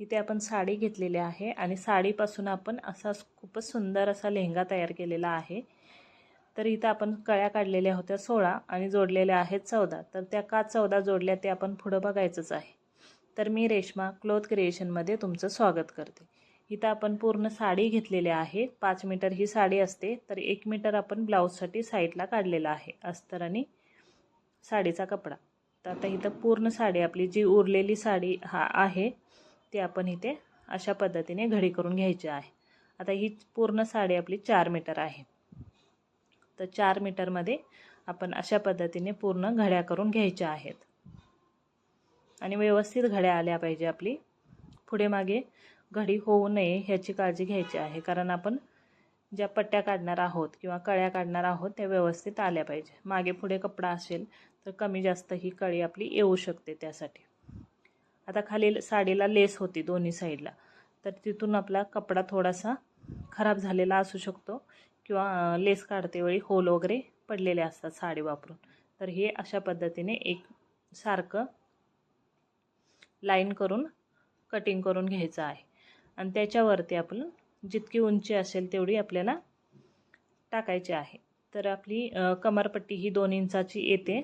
इथे आपण साडी घेतलेली आहे आणि साडीपासून आपण असा खूपच सुंदर असा लेहंगा तयार केलेला आहे. तर इथं आपण कळ्या काढलेल्या होत्या सोळा आणि जोडलेल्या आहेत चौदा. तर त्या का चौदा जोडल्या ते आपण पुढं बघायचंच आहे. तर मी रेश्मा क्लोथ क्रिएशनमध्ये तुमचं स्वागत करते. इथं आपण पूर्ण साडी घेतलेली आहे. पाच मीटर ही साडी असते. तर एक मीटर आपण ब्लाऊजसाठी साईडला काढलेला आहे. अस्तर आणि साडीचा कपडा. तर आता इथं पूर्ण साडी आपली जी उरलेली साडी हा आहे ती आपण इथे अशा पद्धतीने घडी करून घ्यायची आहे. आता ही पूर्ण साडी आपली चार मीटर आहे. तर चार मीटरमध्ये आपण अशा पद्धतीने पूर्ण घड्या करून घ्यायच्या आहेत. आणि व्यवस्थित घड्या आल्या पाहिजे आपली. पुढे मागे घडी होऊ नये ह्याची काळजी घ्यायची आहे. कारण आपण ज्या पट्ट्या काढणार आहोत किंवा कळ्या काढणार आहोत त्या व्यवस्थित आल्या पाहिजे. मागे पुढे कपडा असेल तर कमी जास्त ही कळी आपली येऊ शकते त्यासाठी. आता खाली साडीला लेस होती दोन्ही साईडला. तर तिथून आपला कपडा थोडासा खराब झालेला असू शकतो किंवा लेस काढते वेळी होल वगैरे पडलेले असतात साडी वापरून. तर हे अशा पद्धतीने एक सारखं लाईन करून कटिंग करून घ्यायचं आहे. आणि त्याच्यावरती आपण जितकी उंची असेल तेवढी आपल्याला टाकायची आहे. तर आपली कमरपट्टी ही दोन इंचाची येते.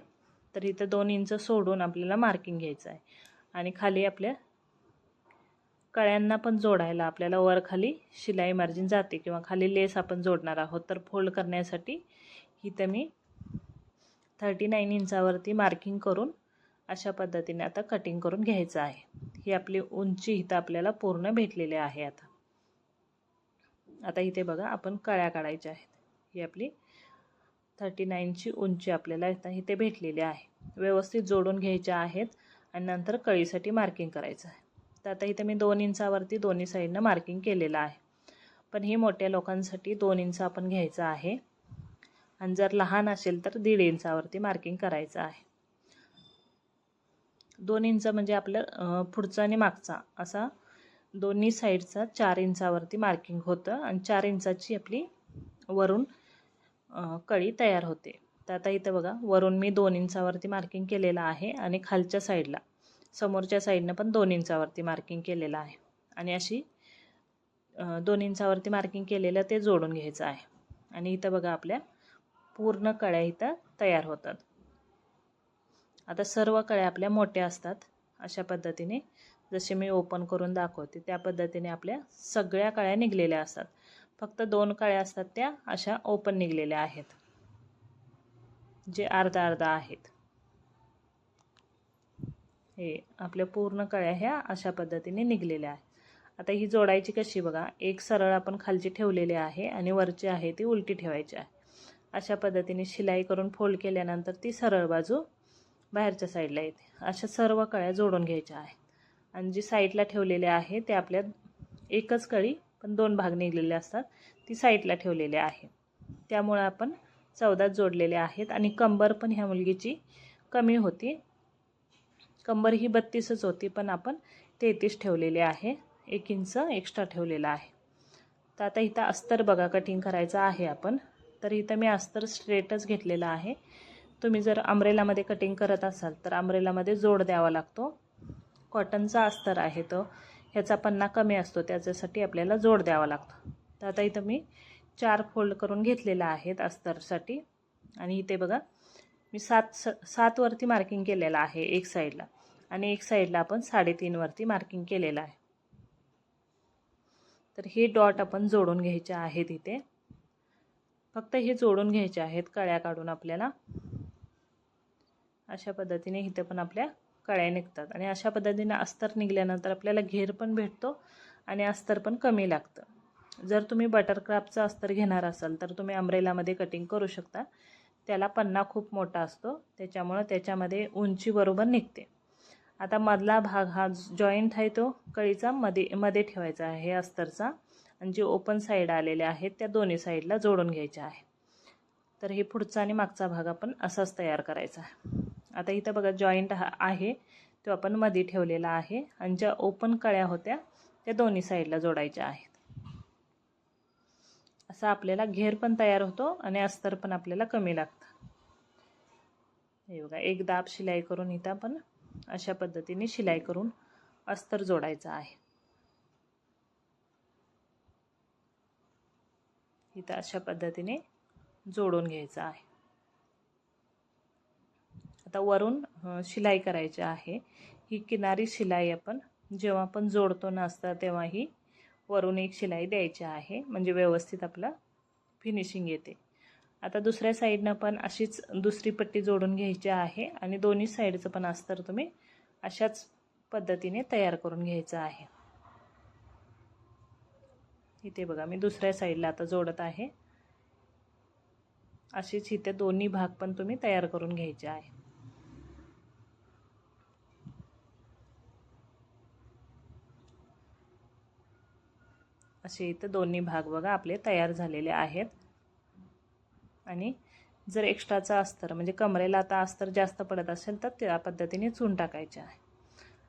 तर इथं दोन इंच सोडून आपल्याला मार्किंग घ्यायचं आहे. आणि खाली आपल्या कळ्यांना पण जोडायला आपल्याला वर खाली शिलाई मार्जिन जाते किंवा खाली लेस आपण जोडणार आहोत. तर फोल्ड करण्यासाठी इथं मी थर्टी नाईन इंचावरती मार्किंग करून अशा पद्धतीने आता कटिंग करून घ्यायचं आहे. ही आपली उंची इथं आपल्याला पूर्ण भेटलेली आहे आता. आता इथे बघा आपण कळ्या काढायच्या आहेत. ही आपली थर्टी नाईनची उंची आपल्याला आता इथे भेटलेली आहे. व्यवस्थित जोडून घ्यायच्या आहेत. आणि नंतर कळीसाठी मार्किंग करायचं आहे. तर आता इथे मी दोन इंचावरती दोन्ही साईडनं मार्किंग केलेलं आहे. पण ही मोठ्या लोकांसाठी दोन इंच आपण घ्यायचं आहे. आणि जर लहान असेल तर दीड इंचावरती मार्किंग करायचं आहे. दोन इंच म्हणजे आपलं पुढचा आणि मागचा असा दोन्ही साईडचा चार इंचावरती मार्किंग होतं आणि चार इंचाची आपली वरून कळी तयार होते. तर आता इथं बघा वरून मी दोन इंचावरती मार्किंग केलेलं आहे आणि खालच्या साईडला समोरच्या साईडनं पण दोन इंचावरती मार्किंग केलेलं आहे. आणि अशी दोन इंचावरती मार्किंग केलेलं ते जोडून घ्यायचं आहे. आणि इथं बघा आपल्या पूर्ण कळ्या इथं तयार होतात. आता सर्व कळ्या आपल्या मोठ्या असतात अशा पद्धतीने. जसे मी ओपन करून दाखवते त्या पद्धतीने आपल्या सगळ्या कळ्या निघलेल्या असतात. फक्त दोन कळ्या असतात त्या अशा ओपन निघलेल्या आहेत. जे अर्धा अर्धा आहेत. हे आपल्या पूर्ण कळ्या ह्या अशा पद्धतीने निघलेल्या आहेत. आता ही जोडायची कशी बघा एक सरळ आपण खालची ठेवलेली आहे आणि वरची आहे ती उलटी ठेवायची आहे. अशा पद्धतीने शिलाई करून फोल्ड केल्यानंतर ती सरळ बाजू बाहेरच्या साईडला येते. अशा सर्व कळ्या जोडून घ्यायच्या आहेत. आणि जी साईडला ठेवलेले आहे ते आपल्या एकच कळी पण दोन भाग निघलेले असतात ती साईडला ठेवलेले आहे. त्यामुळं आपण चौदा जोडलेले आहेत आणि कंबर पण ह्या मुलगीची कमी होती. कंबर ही बत्तीसच होती पण आपण तेहतीस ठेवलेले आहे. एक इंच एक्स्ट्रा ठेवलेला आहे. तर आता इथं अस्तर बघा कटिंग करायचं आहे आपण. तर इथं मी अस्तर स्ट्रेटच घेतलेला आहे. तुम्ही जर अमरेलामध्ये कटिंग करत असाल तर अमरेलामध्ये जोड द्यावा लागतो. कॉटनचा अस्तर आहे तो. ह्याचा पन्ना कमी असतो त्याच्यासाठी आपल्याला जोड द्यावा लागतो. तर आता इथं मी चार फोल्ड करून घेतलेला आहेत अस्तरसाठी. आणि इथे बघा मी सात स सातवरती मार्किंग केलेलं आहे एक साईडला आणि एक साईडला आपण साडेतीनवरती मार्किंग केलेलं आहे. तर हे डॉट आपण जोडून घ्यायचे आहेत इथे. फक्त हे जोडून घ्यायचे आहेत कळ्या काढून आपल्याला. अशा पद्धतीने इथे पण आपल्या कळ्या निघतात. आणि अशा पद्धतीने अस्तर निघल्यानंतर आपल्याला घेर पण भेटतो आणि अस्तर पण कमी लागतं. जर तुम्ही बटरक्राफ्टचं अस्तर घेणार असाल तर तुम्ही अम्ब्रेलामध्ये कटिंग करू शकता. त्याला पन्ना खूप मोठा असतो. त्याच्यामुळं त्याच्यामध्ये उंची बरोबर निघते. आता मधला भाग हा जॉईंट आहे तो कळीचा मध्ये मध्ये ठेवायचा आहे हे अस्तरचा. आणि जे ओपन साईड आलेले आहेत त्या दोन्ही साईडला जोडून घ्यायच्या आहे. तर हे पुढचा आणि मागचा भाग आपण असाच तयार करायचा आहे. आता इथं बघा जॉईंट हा आहे तो आपण मध्ये ठेवलेला आहे. आणि ज्या ओपन कळ्या होत्या त्या दोन्ही साईडला जोडायच्या आहेत. असा आपल्याला घेर पण तयार होतो आणि अस्तर पण आपल्याला कमी लागतं. हे बघा एक दाब शिलाई करून इथं आपण अशा पद्धतीने शिलाई करून अस्तर जोडायचं आहे. इथं अशा पद्धतीने जोडून घ्यायचं आहे. आता वरून शिलाई करायची आहे. ही किनारी शिलाई आपण जेव्हा पण जोडतो ना असता तेव्हा ही वरून एक शिलाई द्यायची आहे. म्हणजे व्यवस्थित आपलं फिनिशिंग येते. आता दुसऱ्या साईडनं पण अशीच दुसरी पट्टी जोडून घ्यायची आहे आणि दोन्ही साईडचं पण अस्तर तुम्ही अशाच पद्धतीने तयार करून घ्यायचं आहे. इथे बघा मी दुसऱ्या साईडला आता जोडत आहे. अशीच इथे दोन्ही भाग पण तुम्ही तयार करून घ्यायचे आहे असे इथं दोन्ही भाग बघा आपले तयार झालेले आहेत. आणि जर एक्स्ट्राचा अस्तर म्हणजे कमरेला आता अस्तर जास्त पडत असेल तर त्या पद्धतीने चून टाकायचे आहे.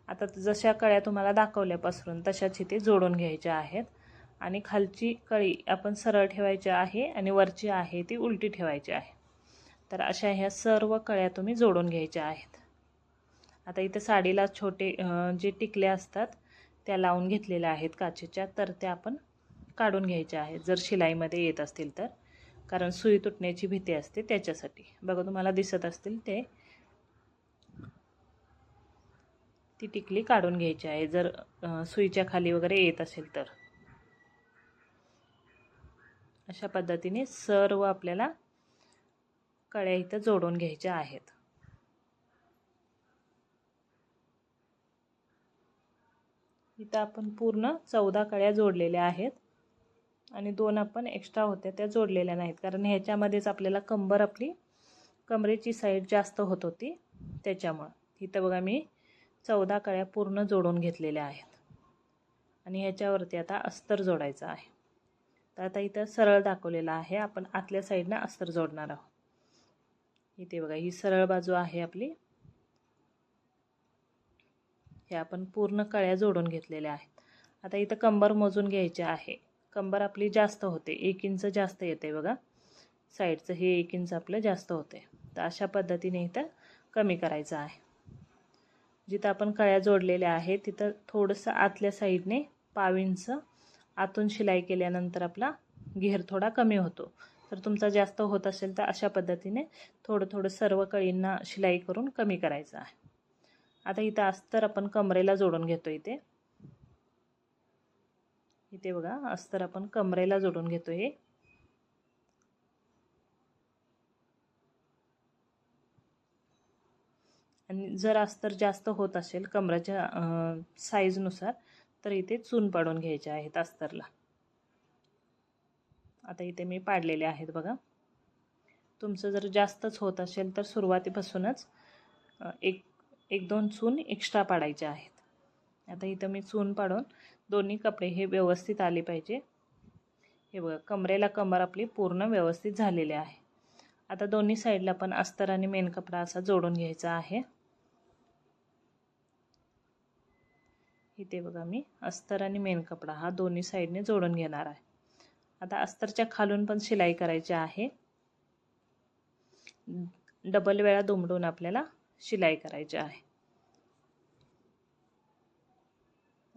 आता जशा कळ्या तुम्हाला दाखवल्यापासून तशाच इथे जोडून घ्यायच्या आहेत. आणि खालची कळी आपण सरळ ठेवायची आहे आणि वरची आहे ती उलटी ठेवायची आहे. तर अशा ह्या सर्व कळ्या तुम्ही जोडून घ्यायच्या आहेत. आता इथे साडीला छोटे जे टिकले असतात त्या लावून घेतलेल्या आहेत काचेच्या तर त्या आपण काढून घ्यायच्या आहेत. जर शिलाईमध्ये येत असतील तर. कारण सुई तुटण्याची भीती असते त्याच्यासाठी. बघा तुम्हाला दिसत असतील ते. ती टिकली काढून घ्यायची आहे. जर सुईच्या खाली वगैरे येत असेल तर. अशा पद्धतीने सर्व आपल्याला कळ्या इथं जोडून घ्यायच्या आहेत. इथं आपण पूर्ण चौदा कळ्या जोडलेल्या आहेत. आणि दोन आपण एक्स्ट्रा होत्या त्या जोडलेल्या नाहीत. कारण ह्याच्यामध्येच आपल्याला कंबर आपली कमरेची साईड जास्त होत होती. त्याच्यामुळं. इथं बघा मी चौदा कळ्या पूर्ण जोडून घेतलेल्या आहेत. आणि ह्याच्यावरती आता अस्तर जोडायचं आहे. तर आता इथं सरळ दाखवलेलं आहे. आपण आतल्या साईडनं अस्तर जोडणार आहोत. इथे बघा ही सरळ बाजू आहे आपली. हे आपण पूर्ण कळ्या जोडून घेतलेल्या आहेत. आता इथं कंबर मोजून घ्यायचे आहे. कंबर आपली जास्त होते. एक इंच जास्त येते बघा. साईडचं हे एक इंच आपलं जास्त होते. तर अशा पद्धतीने इथं कमी करायचं आहे. जिथं आपण कळ्या जोडलेल्या आहेत तिथं थोडंसं आतल्या साईडने पाविंच आतून शिलाई केल्यानंतर आपला घेर थोडा कमी होतो. तर तुमचा जास्त होत असेल तर अशा पद्धतीने थोडं थोडं सर्व कळींना शिलाई करून कमी करायचं आहे. आता इथं अस्तर आपण कमरेला जोडून घेतो इथे. इथे बघा अस्तर आपण कमरेला जोडून घेतो हे आणि जर अस्तर जास्त होत असेल कमराच्या साईजनुसार तर इथे चून पाडून घ्यायचे आहेत अस्तरला. आता इथे मी पाडलेले आहेत बघा. तुमचं जर जास्तच होत असेल तर सुरुवातीपासूनच एक एक दोन चून एक्स्ट्रा पाडायचे आहेत. आता इथं मी चून पाडून दोन्ही कपडे हे व्यवस्थित आले पाहिजे. हे बघा कमरेला कमर आपली पूर्ण व्यवस्थित झालेली आहे. आता दोन्ही साईडला पण अस्तर आणि मेन कपडा असा जोडून घ्यायचा आहे. इथे बघा मी अस्तर आणि मेन कपडा हा दोन्ही साईडने जोडून घेणार आहे. आता अस्तरच्या खालून पण शिलाई करायची आहे. डबल वेळा दुमडून आपल्याला शिलाई करायची आहे.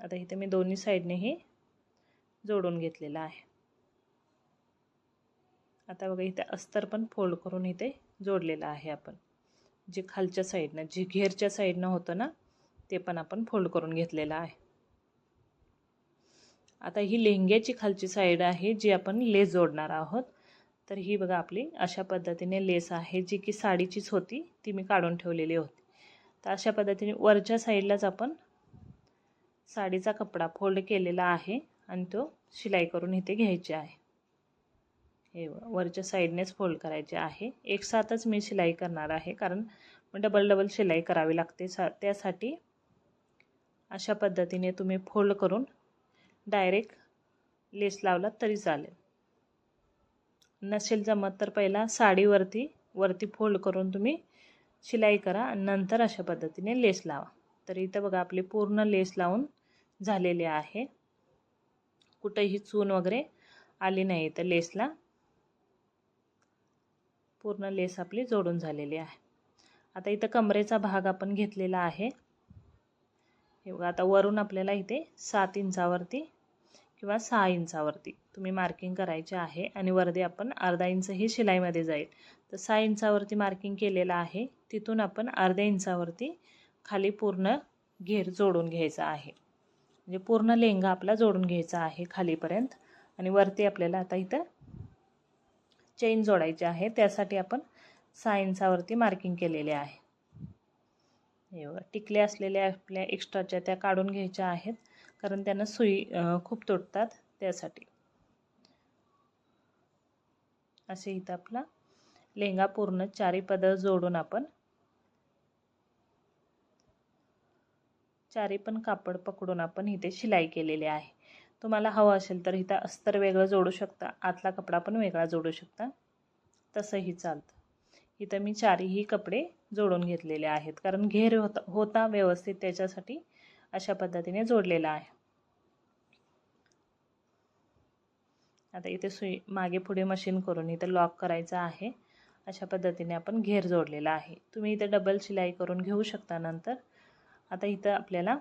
आता इथे मी दोन्ही साईडने हे जोडून घेतलेलं आहे. आता बघा इथे अस्तर पण फोल्ड करून इथे जोडलेलं आहे आपण. जे खालच्या साईडनं जे घेरच्या साईडनं होतं ना ते पण आपण फोल्ड करून घेतलेलं आहे. आता ही लेहंग्याची खालची साईड आहे जी आपण लेस जोडणार आहोत. तर ही बघा आपली अशा पद्धतीने लेस आहे जी की साडीचीच होती ती मी काढून ठेवलेली होती. तर अशा पद्धतीने वरच्या साईडलाच आपण साडीचा कपडा फोल्ड केलेला आहे आणि तो शिलाई करून इथे घ्यायचे आहे. हे वरच्या साईडनेच फोल्ड करायचे आहे. एक साथच मी शिलाई करणार आहे कारण डबल डबल शिलाई करावी लागते. सा त्यासाठी अशा पद्धतीने तुम्ही फोल्ड करून डायरेक्ट लेस लावलात तरी चालेल. नसेल जमत तर पहिला साडीवरती वरती फोल्ड करून तुम्ही शिलाई करा आणि नंतर अशा पद्धतीने लेस लावा. तर इथं बघा आपली पूर्ण लेस लावून झालेले आहे. कुठंही चून वगैरे आली नाही तर लेसला पूर्ण लेस आपली जोडून झालेली आहे. आता इथं कमरेचा भाग आपण घेतलेला आहे. हे बघा आता वरून आपल्याला इथे सात इंचावरती किंवा सहा इंचावरती तुम्ही मार्किंग करायचे आहे आणि वरती आपण अर्धा इंच ही शिलाईमध्ये जाईल. तर सहा इंचावरती मार्किंग केलेलं आहे. तिथून आपण अर्ध्या इंचावरती खाली पूर्ण घेर जोडून घ्यायचा आहे. म्हणजे पूर्ण लेंगा आपला जोडून घ्यायचा आहे खालीपर्यंत. आणि वरती आपल्याला आता इथं चेन जोडायची आहे. त्यासाठी आपण सहा इंचावरती मार्किंग केलेले आहे. हे टिकल्या असलेल्या आपल्या एक्स्ट्राच्या त्या काढून घ्यायच्या आहेत. कारण त्यांना सुई खूप तुटतात त्यासाठी. असे इथं आपला लेंगा पूर्ण चारी पदर जोडून आपण चारी पण कापड पकडून आपण इथे शिलाई केलेली आहे. तुम्हाला हवं असेल तर इथं अस्तर वेगळं जोडू शकता आतला कपडा पण वेगळा जोडू शकता. तसंही चालतं. इथं मी चारीही कपडे जोडून घेतलेले आहेत कारण घेर होता होता व्यवस्थित त्याच्यासाठी अशा पद्धतीने जोडलेला आहे. आता इथे सुई मागे पुढे मशीन करून इथं लॉक करायचं आहे. अशा पद्धतीने आपण घेर जोडलेला आहे. तुम्ही इथं डबल शिलाई करून घेऊ शकता नंतर. आता इथं आपल्याला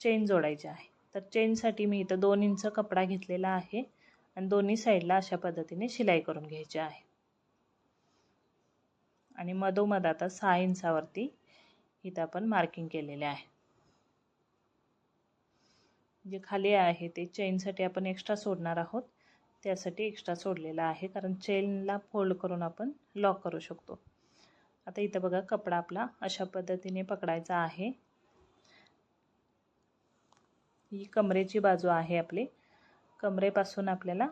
चेन जोडायची आहे. तर चेनसाठी मी इथं दोन इंच कपडा घेतलेला आहे आणि दोन्ही साईडला अशा पद्धतीने शिलाई करून घ्यायची आहे. आणि मधोमध आता सहा इंचावरती इथं आपण मार्किंग केलेले आहे. जे खाली आहे ते चेनसाठी आपण एक्स्ट्रा सोडणार आहोत. त्यासाठी एक्स्ट्रा सोडलेला आहे कारण चेनला फोल्ड करून आपण लॉक करू शकतो. आता इथं बघा कपडा आपला अशा पद्धतीने पकडायचा आहे. ही कमरेची बाजू आहे आपली. कमरेपासून आपल्याला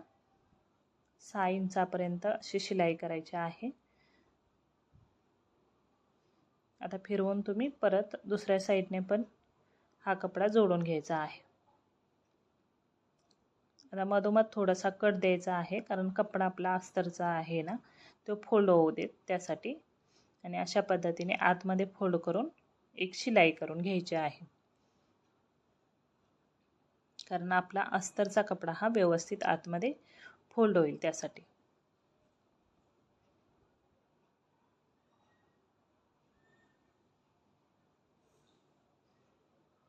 सहा इंचापर्यंत अशी शिलाई करायची आहे. आता फिरवून तुम्ही परत दुसऱ्या साईडने पण हा कपडा जोडून घ्यायचा आहे. आता मधोमध थोडासा कट द्यायचा आहे कारण कपडा आपला अस्तरचा आहे ना तो फोल्ड होऊ देत त्यासाठी आणि अशा पद्धतीने आतमध्ये फोल्ड करून एक शिलाई करून घ्यायची आहे. कारण आपला अस्तरचा कपडा हा व्यवस्थित आतमध्ये फोल्ड होईल त्यासाठी.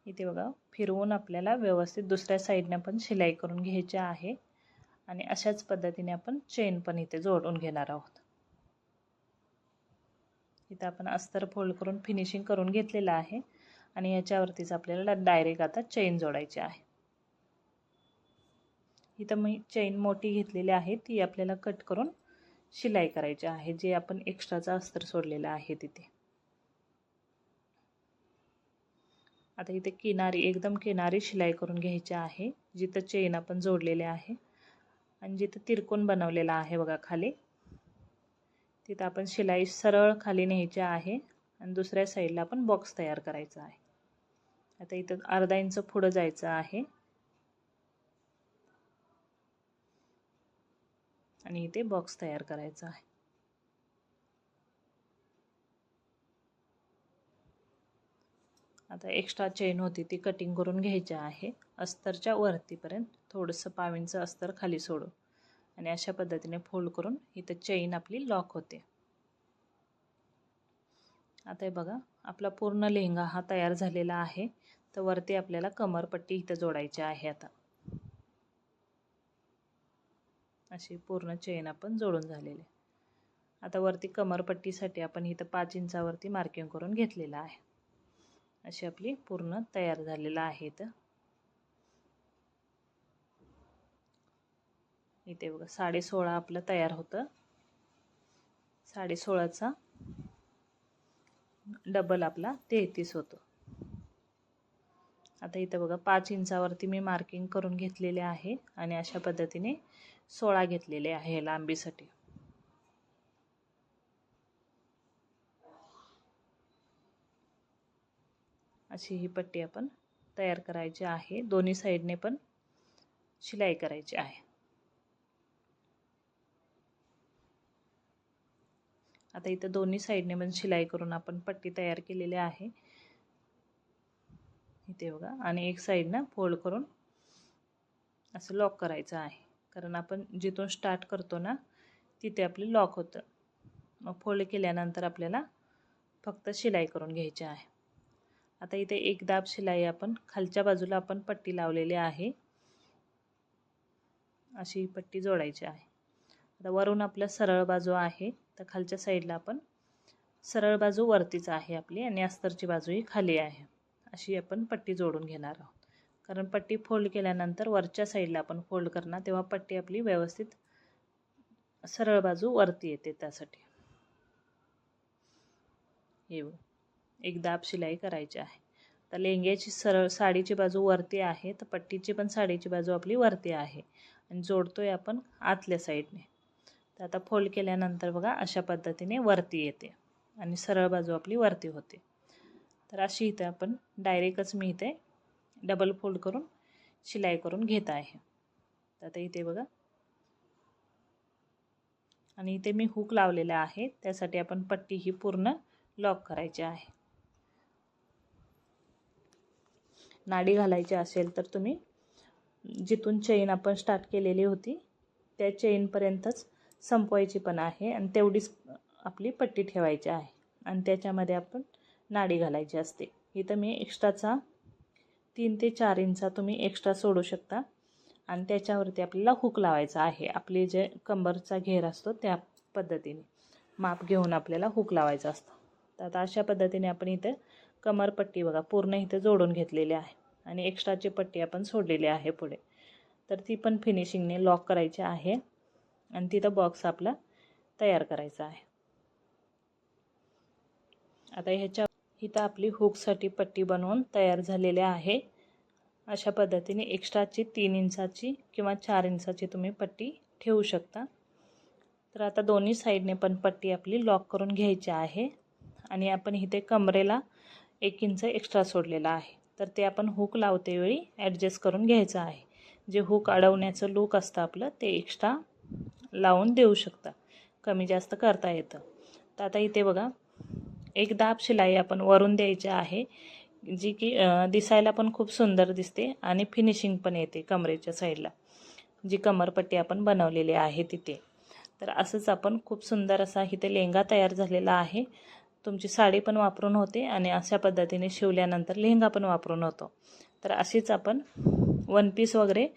इथे बघा फिरवून आपल्याला व्यवस्थित दुसऱ्या साईडने पण शिलाई करून घ्यायची आहे. आणि अशाच पद्धतीने आपण चेन पण इथे जोडून घेणार आहोत. इथं आपण अस्तर फोल्ड करून फिनिशिंग करून घेतलेलं आहे. आणि याच्यावरतीच आपल्याला डायरेक्ट आता चेन जोडायची आहे. इथं मी चेन मोठी घेतलेली आहे. ती आपल्याला कट करून शिलाई करायची आहे. जे आपण एक्स्ट्राचा अस्तर सोडलेला आहे तिथे. आता इथे किनारी एकदम किनारी शिलाई करून घ्यायची आहे. जिथं चेन आपण जोडलेले आहे. आणि जिथं तिरकोन बनवलेला आहे बघा खाली. तिथं आपण शिलाई सरळ खाली न्यायची आहे आणि दुसऱ्या साईडला आपण बॉक्स तयार करायचा आहे. आता इथं अर्धा इंच पुढं जायचं आहे. आणि इथे बॉक्स तयार करायचा आहे. आता एक्स्ट्रा चेन होती ती कटिंग करून घ्यायची आहे. अस्तरच्या वरतीपर्यंत थोडंसं पावींचं अस्तर खाली सोडू आणि अशा पद्धतीने फोल्ड करून इथं चेन आपली लॉक होते. आता हे बघा आपला पूर्ण लेहंगा हा तयार झालेला आहे. तर वरती आपल्याला कमरपट्टी इथं जोडायची आहे आता. अशी पूर्ण चेन आपण जोडून झालेली. आता वरती कमरपट्टीसाठी आपण इथं पाच इंचावरती मार्किंग करून घेतलेलं आहे. अशी आपली पूर्ण तयार झालेलं आहे इथं. इथे बघा साडे सोळा आपलं तयार होतं. साडे सोळाचा डबल आपला तेहतीस होतो. आता इथं बघा पाच इंचावरती मी मार्किंग करून घेतलेले आहे आणि अशा पद्धतीने सोळा घेतलेले आहे लांबीसाठी. अशी ही पट्टी आपण तयार करायची आहे. दोन्ही साईडने पण शिलाई करायची आहे. आता इथं दोन्ही साईडने पण शिलाई करून आपण पट्टी तयार केलेली आहे. इथे बघा. आणि एक साईडनं फोल्ड करून असं लॉक करायचं आहे. कारण आपण जिथून स्टार्ट करतो ना तिथे आपले लॉक होतं. मग फोल्ड केल्यानंतर आपल्याला फक्त शिलाई करून घ्यायची आहे. आता इथे एक दाब शिलाई आपण खालच्या बाजूला आपण पट्टी लावलेली आहे. अशी पट्टी जोडायची आहे. आता वरून आपलं सरळ बाजू आहे तर खालच्या साईडला आपण सरळ बाजू वरतीच आहे आपली आणि अस्तरची बाजू ही खाली आहे. अशी आपण पट्टी जोडून घेणार आहोत. कारण पट्टी फोल्ड केल्यानंतर वरच्या साईडला आपण फोल्ड करणार तेव्हा पट्टी आपली व्यवस्थित सरळ बाजू वरती येते त्यासाठी. येऊ एक दाब शिलाई करायची आहे. तर लेंग्याची सरळ साडीची बाजू वरती आहे तर पट्टीची पण साडीची बाजू आपली वरती आहे. आणि जोडतोय आपण आतल्या साईडने. तर आता फोल्ड केल्यानंतर बघा अशा पद्धतीने वरती येते आणि सरळ बाजू आपली वरती होते. तर अशी इथे आपण डायरेक्टच मी इथे डबल फोल्ड करून शिलाई करून घेत आहे. तर आता इथे बघा. आणि इथे मी हुक लावलेला आहे त्यासाठी आपण पट्टी ही पूर्ण लॉक करायची आहे. नाडी घालायची असेल तर तुम्ही जिथून चेन आपण स्टार्ट केलेली होती त्या चेनपर्यंतच संपवायची पण आहे आणि तेवढीच आपली पट्टी ठेवायची आहे. आणि त्याच्यामध्ये आपण नाडी घालायची असते. इथं मी एक्स्ट्राचा तीन ते चार इंचा तुम्ही एक्स्ट्रा सोडू शकता. आणि त्याच्यावरती आपल्याला हुक लावायचा आहे. आपली जे कंबरचा घेर असतो त्या पद्धतीने माप घेऊन आपल्याला हुक लावायचा असतं. तर आता अशा पद्धतीने आपण इथे कमरपट्टी बघा पूर्ण इथे जोडून घेतलेली आहे. आणि एक्स्ट्राची पट्टी आपण सोडलेली आहे पुढे. तर ती पण फिनिशिंगने लॉक करायची आहे. आणि तिथं बॉक्स आपला तयार करायचा आहे. आता ह्याच्या इथं आपली हुकसाठी पट्टी बनवून तयार झालेली आहे. अशा पद्धतीने एक्स्ट्राची तीन इंचाची किंवा चार इंचाची तुम्ही पट्टी ठेवू शकता. तर आता दोन्ही साईडने पण पट्टी आपली लॉक करून घ्यायची आहे. आणि आपण इथे कमरेला एक इंच एक्स्ट्रा सोडलेला आहे. तर ते आपण हुक लावते वेळी ॲडजस्ट करून घ्यायचं आहे. जे हुक अडवण्याचं लूक असतं आपलं ते एक्स्ट्रा लावून देऊ शकता. कमी जास्त करता येतं. तर आता इथे बघा एक दाब शिलाई आपण वरून द्यायची आहे जी की दिसायला पण खूप सुंदर दिसते आणि फिनिशिंग पण येते कमरेच्या साईडला जी कमरपट्टी आपण बनवलेली आहे तिथे. तर असंच आपण खूप सुंदर असा इथे लेंगा तयार झालेला आहे. तुमची साडी पण वापरून होते आणि अशा पद्धतीने शिवल्यानंतर लेहंगा पण वापरून होतो. तर अशीच आपण वन पीस वगैरे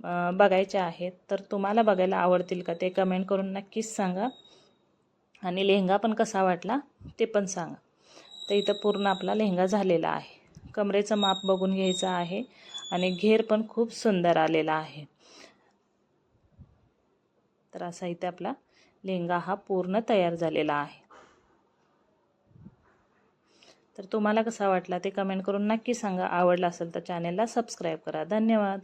बघायचे आहेत. तर तुम्हाला बघायला आवडतील का ते कमेंट करून नक्कीच सांगा. आणि लेहंगा पण कसा वाटला ते पण सांगा. तर इथं पूर्ण आपला लेहंगा झालेला आहे. कमरेचं माप बघून घ्यायचं आहे. आणि घेर पण खूप सुंदर आलेला आहे. तर असा इथे आपला लेहंगा हा पूर्ण तयार झालेला आहे. तर तुम्हाला कसा वाटला ते कमेंट करून नक्की सांगा. आवडला असेल तर चॅनेलला सबस्क्राईब करा. धन्यवाद.